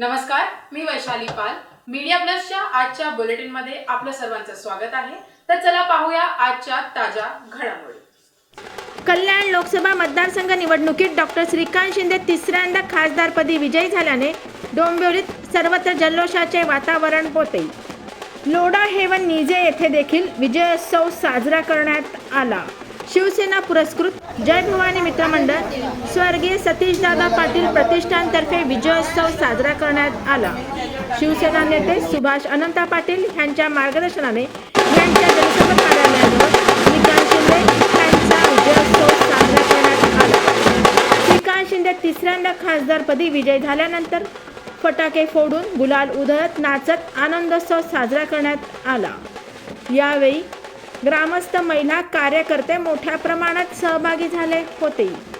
नमस्कार मी वैशाली पाल. मीडिया प्लसच्या आजच्या बुलेटिनमध्ये आपलं सर्वांचं स्वागत आहे. तर चला पाहूया आजच्या ताज्या घडामोडी. कल्याण लोकसभा मतदारसंघ निवडणुकीत डॉक्टर श्रीकांत शिंदे तिसऱ्यांदा खासदारपदी विजयी झाल्याने डोंबिवलीत सर्वत्र जल्लोषाचे वातावरण होते लोडा हेवन निजे येथे देखील विजयोत्सव साजरा करण्यात आला. शिवसेना पुरस्कृत जय भवानी मित्रमंडळ स्वर्गीय सतीशदादा पाटील प्रतिष्ठानतर्फे विजयोत्सव साजरा करण्यात आला. शिवसेना नेते सुभाष अनंता पाटील यांच्या मार्गदर्शनाने यांच्या जनसंपर्क कार्यालयाजवळ श्रीकांत शिंदे यांचा विजयोत्सव साजरा करण्यात आला. श्रीकांत शिंदे तिसऱ्यांदा खासदारपदी विजय झाल्यानंतर फटाके फोडून गुलाल उधळत नाचत आनंदोत्सव साजरा करण्यात आला. यावेळी ग्रामस्थ महिला कार्यकर्ते मोठ्या प्रमाणात सहभागी झाले होते.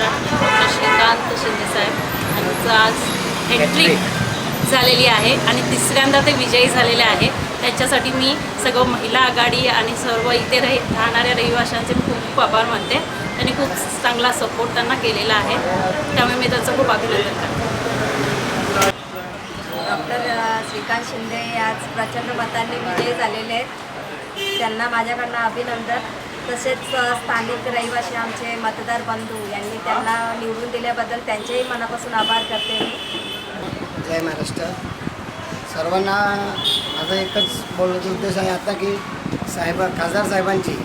डॉक्टर श्रीकांत शिंदेसाहेब यांचं आज एंट्री झालेली आहे आणि तिसऱ्यांदा ते विजयी झालेले आहे. त्यांच्यासाठी मी सगळं महिला आघाडी आणि सर्व इथे रहि राहणाऱ्या रहिवाशांचे खूप खूप आभार मानते. त्यांनी खूप चांगला सपोर्ट त्यांना केलेला आहे. त्यामुळे मी त्याचं खूप अभिनंदन करते. डॉक्टर श्रीकांत शिंदे आज प्रचंड मतांनी विजयी झालेले आहेत. त्यांना माझ्याकडनं अभिनंदन. तसेच स्थानिक रहिवासी आमचे मतदार बंधू यांनी त्यांना निवडून दिल्याबद्दल त्यांचेही मनापासून आभार करते जय महाराष्ट्र. सर्वांना माझा एकच बोलण्याचा उद्देश आहे आता की साहेब खासदार साहेबांची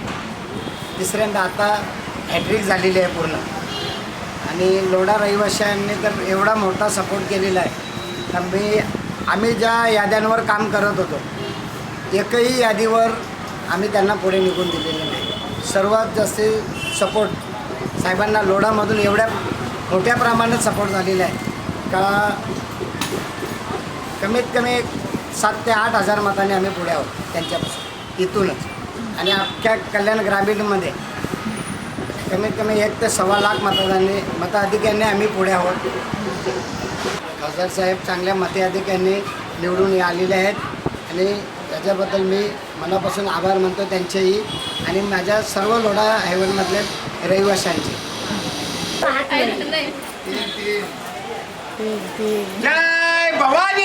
तिसऱ्यांदा आता हॅट्रिक झालेली आहे पूर्ण. आणि लोढा रहिवाशांनी तर एवढा मोठा सपोर्ट केलेला आहे. तर मी आम्ही ज्या याद्यांवर काम करत होतो एकही यादीवर आम्ही त्यांना पुढे निघून दिलेले नाही. सर्वात जास्त सपोर्ट साहेबांना लोढामधून एवढ्या मोठ्या प्रमाणात सपोर्ट झालेला आहे. का कमीत कमी एक सात ते आठ हजार मताने आम्ही पुढे आहोत त्यांच्यापासून इथूनच. आणि अख्ख्या कल्याण ग्रामीणमध्ये कमीत कमी एक ते सव्वा लाख मतदारांनी मताधिक्यांनी आम्ही पुढे आहोत. खासदार साहेब चांगल्या मताधिक्याने निवडून आलेले आहेत आणि त्याच्याबद्दल मी मनापासून आभार मानतो त्यांचेही आणि माझ्या सर्व लोढा हेवनमधल्या रहिवाशांचे. जय भवानी!